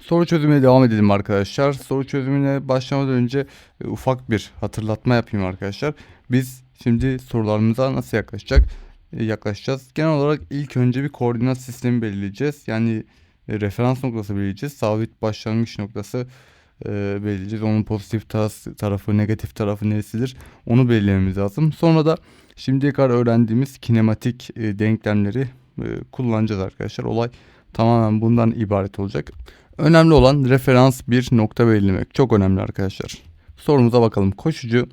Soru çözümüne devam edelim arkadaşlar. Soru çözümüne başlamadan önce e, ufak bir hatırlatma yapayım arkadaşlar. Biz şimdi sorularımıza nasıl yaklaşacak? e, yaklaşacağız. Genel olarak ilk önce bir koordinat sistemi belirleyeceğiz. Yani e, referans noktası belirleyeceğiz. Sabit başlangıç noktası e, belirleyeceğiz. Onun pozitif tarafı, negatif tarafı neresidir? Onu belirlememiz lazım. Sonra da şimdiye kadar öğrendiğimiz kinematik e, denklemleri e, kullanacağız arkadaşlar. Olay tamamen bundan ibaret olacak. Önemli olan referans bir nokta belirlemek. Çok önemli arkadaşlar. Sorumuza bakalım. Koşucu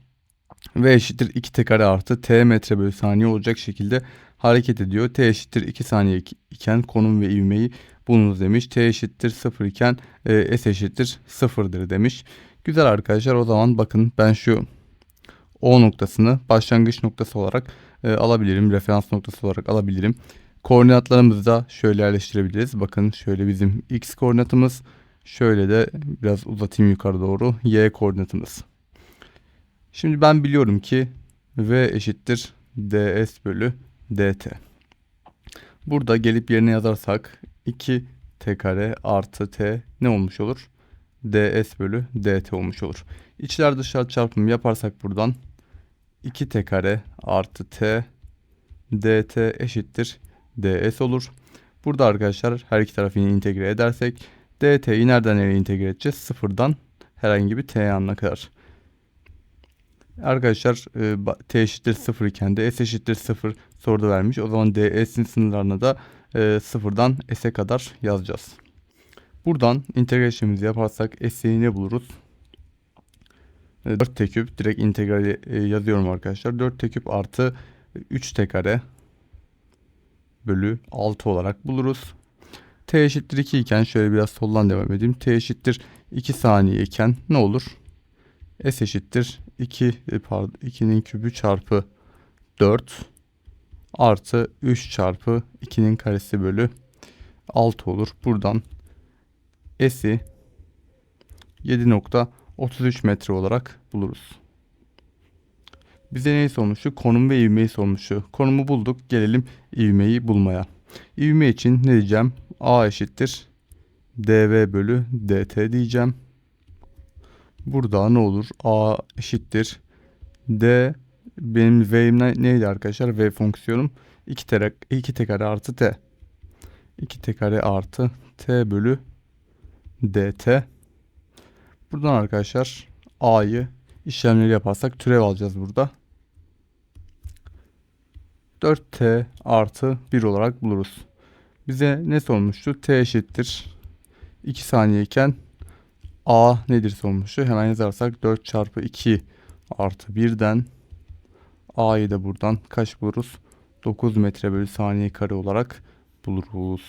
V eşittir 2 t kare artı t metre bölü saniye olacak şekilde hareket ediyor. T eşittir 2 saniye ik- iken konum ve ivmeyi bulunuz demiş. T eşittir 0 iken e, S eşittir 0'dır demiş. Güzel arkadaşlar o zaman bakın ben şu O noktasını başlangıç noktası olarak e, alabilirim. Referans noktası olarak alabilirim. Koordinatlarımızı da şöyle yerleştirebiliriz. Bakın şöyle bizim x koordinatımız. Şöyle de biraz uzatayım yukarı doğru y koordinatımız. Şimdi ben biliyorum ki v eşittir ds bölü dt. Burada gelip yerine yazarsak 2 t kare artı t ne olmuş olur? ds bölü dt olmuş olur. İçler dışlar çarpımı yaparsak buradan 2 t kare artı t dt eşittir ds olur. Burada arkadaşlar her iki tarafı integre edersek dt'yi nereden nereye integre edeceğiz? Sıfırdan herhangi bir t yanına kadar. Arkadaşlar e, t eşittir 0 iken de s eşittir 0 soruda vermiş. O zaman ds'in sınırlarını da e, sıfırdan s'e kadar yazacağız. Buradan integral işlemimizi yaparsak s'yi ne buluruz? E, 4t küp direkt integrali yazıyorum arkadaşlar. 4t küp artı 3t kare bölü 6 olarak buluruz. t eşittir 2 iken şöyle biraz soldan devam edeyim. t eşittir 2 saniye iken ne olur? S eşittir 2 e, pardon 2'nin kübü çarpı 4 artı 3 çarpı 2'nin karesi bölü 6 olur. Buradan S'i 7.33 metre olarak buluruz. Bize neyi sormuştu? Konum ve ivmeyi sormuştu. Konumu bulduk. Gelelim ivmeyi bulmaya. İvme için ne diyeceğim? A eşittir dv bölü dt diyeceğim. Burada ne olur? A eşittir. D benim V'im ne- neydi arkadaşlar? V fonksiyonum 2 tere, 2 t kare artı T. 2 t kare artı T bölü DT. Buradan arkadaşlar A'yı işlemleri yaparsak türev alacağız burada. 4T artı 1 olarak buluruz. Bize ne sormuştu? T eşittir 2 saniye iken A nedir sormuştu. Hemen yazarsak 4 çarpı 2 artı 1'den A'yı da buradan kaç buluruz? 9 metre bölü saniye kare olarak buluruz.